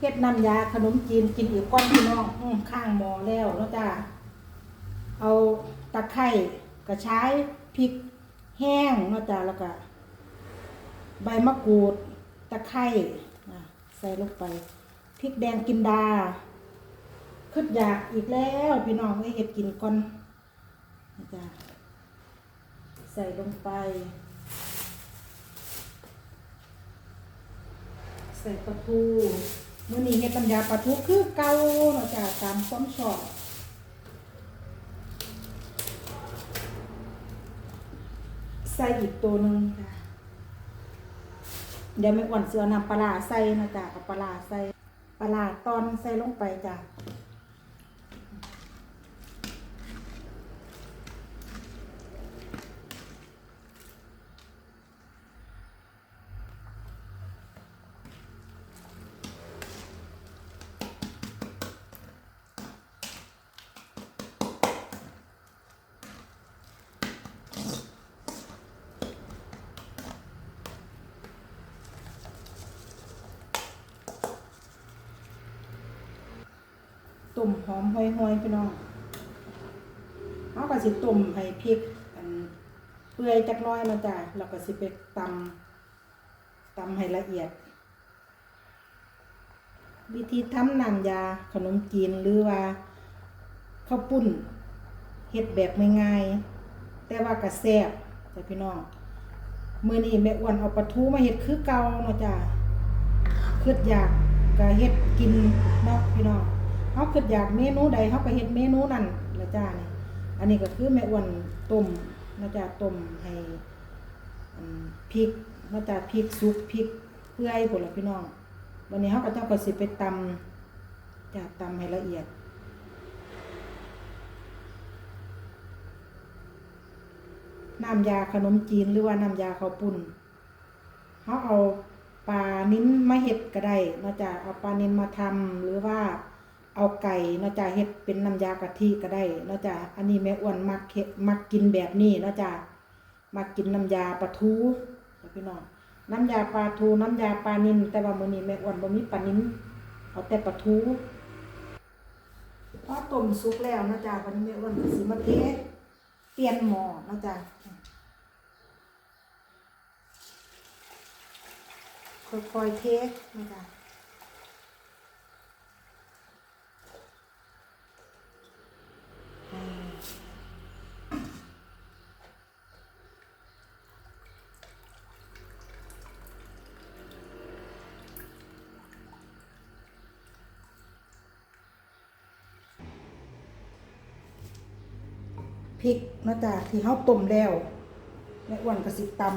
เฮ็ดน้ำยาขนมจีนกินอีกก้อนพี่น้องอข้างหมอแล้วเนาะจ้าเอาตะไคร้กระชายพริกแห้งเนาะจ้าแล้วก็ใบมะกรูดตะไคร้อ่ใส่ลงไปพริกแดงกินดาขึ้นอยากอีกแล้วพี่น้องไว้เฮ็ดกินก่อนจ้าใส่ลงไป ใส่ปลาทู เฮ็ดน้ำยาปลาทูคือเก่าเนาะจ้ะตามความชอบใส่อีกตัวหนึ่งจ้ะเดี๋ยวไม่อ่วนเสือนำปลาใส่นะจ้ะกับปลาใส่ปลาร้าตอนใส่ลงไปจ้ะ ตุ่มหอมห้อยๆพี่น้องเอาก็สิตุ่มให้พริกอันเปื่อยจักน้อยนะจ้ะแล้วก็สิไปตำตำให้ละเอียด วิธีทำน้ำยาขนมจีนหรือว่าข้าวปุ้นเฮ็ดแบบง่ายๆแต่ว่ากระแซ่บจ้ะพี่น้องมื้อนี้แม่อ้วนเอาปลาทูมาเฮ็ดคือเก่าเนาะจ้ะคิดอยากก็เฮ็ดกินเนาะพี่น้อง เฮาคิดอยากเมนูใดเฮาก็เฮ็ดเมนูนั้นละจ้านี่อันนี้ก็คือแม่อ้วนต้มนะจ้ะต้มให้พริกนะจ้ะพริกสุกพริกเปื่อยพุ่นล่ะพี่น้องวันนี้เขาก็ต้องก็สิไปตำจะตำให้ละเอียดน้ำยาขนมจีนหรือว่าน้ำยาข้าวปุ้นเขาเอาปลานิ้นมาเห็ดก็ได้นอกจากเอาปลานิ้นมาทำหรือว่า เอาไก่เนอกจาเห็ดเป็นน้ำยากะทิก็ได้เนอกจาอันนี้แม่อ้วนมักเห็ดมักกินแบบนี้เนอกจามักกินน้ำยาปลาทูพี่น้องน้ำยาปลาทูน้ำยาปลานินแต่ว่ามื้อนี้แม่อ้วนบ่มีปลานินเอาแต่ปลาทูพอต้มสุกแล้วนะจ๊ะวันนี้แม่อ้วนก็สิมาเทเปลี่ยนหม้อนะจ๊ะค่อยๆเทนะจ๊ะ พริกนาะจ๊ะที่เขาต้มแล้วและอ้วนกระสิตำ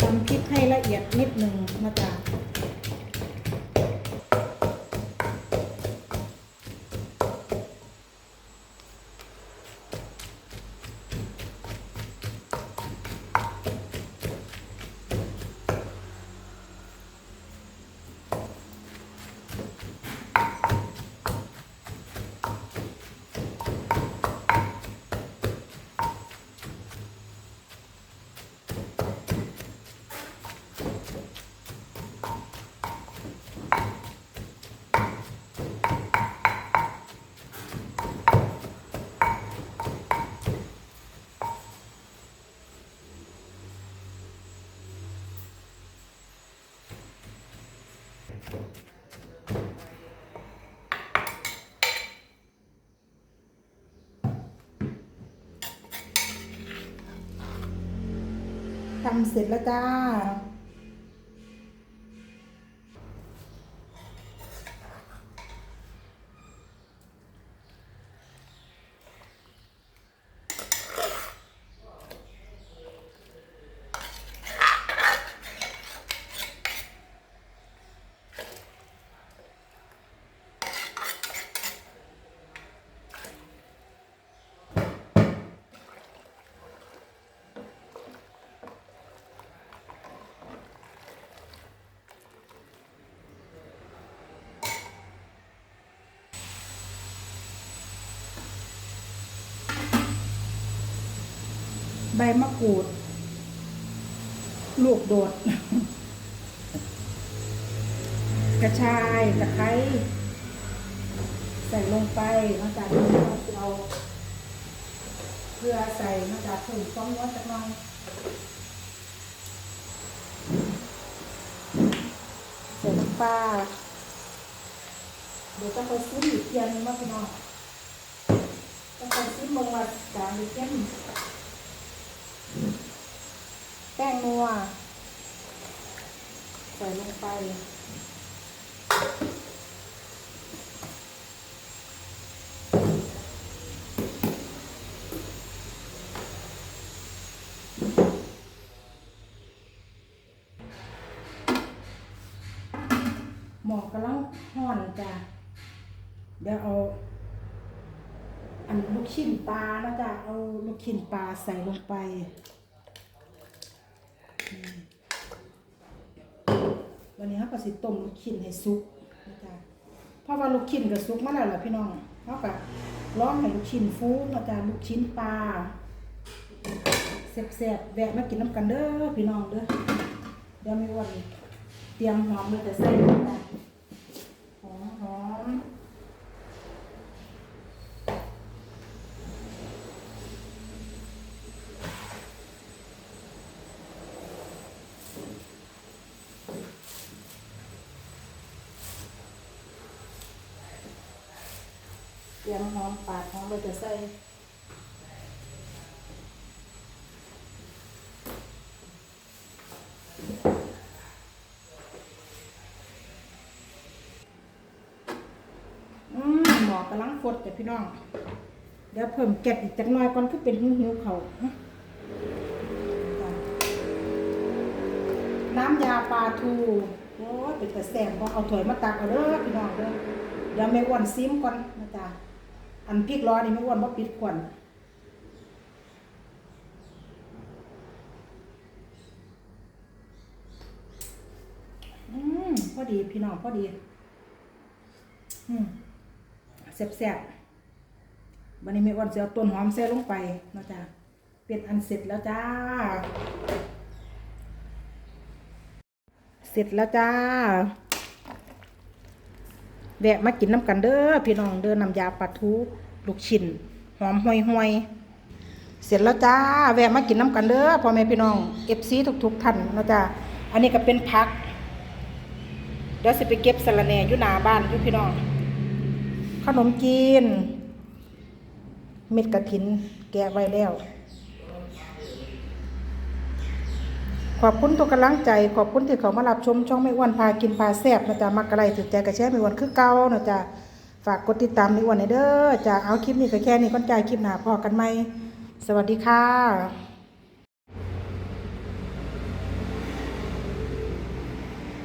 ตำพริกให้ละเอียดนิดหนึงนาะจ๊ะ ทำเสร็จแล้วจ้า ใบมะกรูด ลูกโดด กระชายตะไคร้ใส่ลงไปมาจากนี้เราเอาเกลือใส่มาจากเพิ่มความร้อนสักหน่อยใส่น้ำปลาเดี๋ยวจะไปซื้ออีกเทียนนึงมาพี่น้องจะไปซื้อมงว่าจางหรือเข้มแป้ งนัว ใส่ลงไป หมอกำลังห่อนจ้ะ เดี๋ยวเอาอันลูกชิ้นปลานะจ๊ะเอาลูกชิ้นปลาใส่ลงไปอืมวันนี้เขา ก็สิต้มลูกชิ้นให้สุกนะจ๊ะเพราะว่าลูกชิ้นก็สุกมาแล้วล่ะพี่น้องเขาก็ร้องให้ลูกชิ้นฟูนะจ๊ะลูกชิ้นปลาแซ่บๆแวะมากินน้ำกันเด้อพี่น้องเด้อเดี๋ยวมีวันเตรียมหอมเลยแต่ใส่ลงไปหอมหอมเต รียมหอมปาดหอมเลยจะใส่อืมหมอกำลังฟดจ้ะพี่น้อง เดี๋ยวเพิ่มแกะอีกจักหน่อยก่อนคือเป็นหิวหิวเขาน้ำยาปลาทูโอ้ยเป็นแต่แสบพอเอาถ้วยมาตักเอาเด้อพี่น้องเด้อเดี๋ยวไม่อ้วนซิมก่อนนะจ๊ะ อันพริกร้อนนี่ไม่อ้วนว่าปิดขวนอืมพอดีพี่น้องพอดี อืมแซ่บๆวันนี้ไม่อ้วนเสียต้นหอมแซ่ลงไปนะจ๊ะเป็นอันเสร็จแล้วจ้า เสร็จแล้วจ้า แวะมากินน้ำกันเด้อพี่น้องเด้อน้ำยาปลาทูลูกชิ้นหอมห่วยห่วยเสร็จแล้วจ้าแวะมากินน้ำกันเด้อพ่อแม่พี่น้องเอฟซีทุกๆท่านนะจ้าอันนี้ก็เป็นพักเดี๋ยวสิไปเก็บสะระแหน่อยู่หน้าบ้านอยู่พี่น้องขนมจีน เม็ดกระถินแกะไว้แล้ว ขอบคุณทุกกำลังใจ ขอบคุณที่เขามารับชมช่องไม่อ้วนพากินพาแซ่บนะจ๊ะมักกะไรถือใจกระแช่ไม่อ้วนคือเก่านะจ๊ะฝากกดติดตามไม่อ้วนในเด้อจ้ะเอาคลิปนี้ก็แค่นี้ก่อนใจคลิปหน้าพอกันไหมสวัสดีค่ะ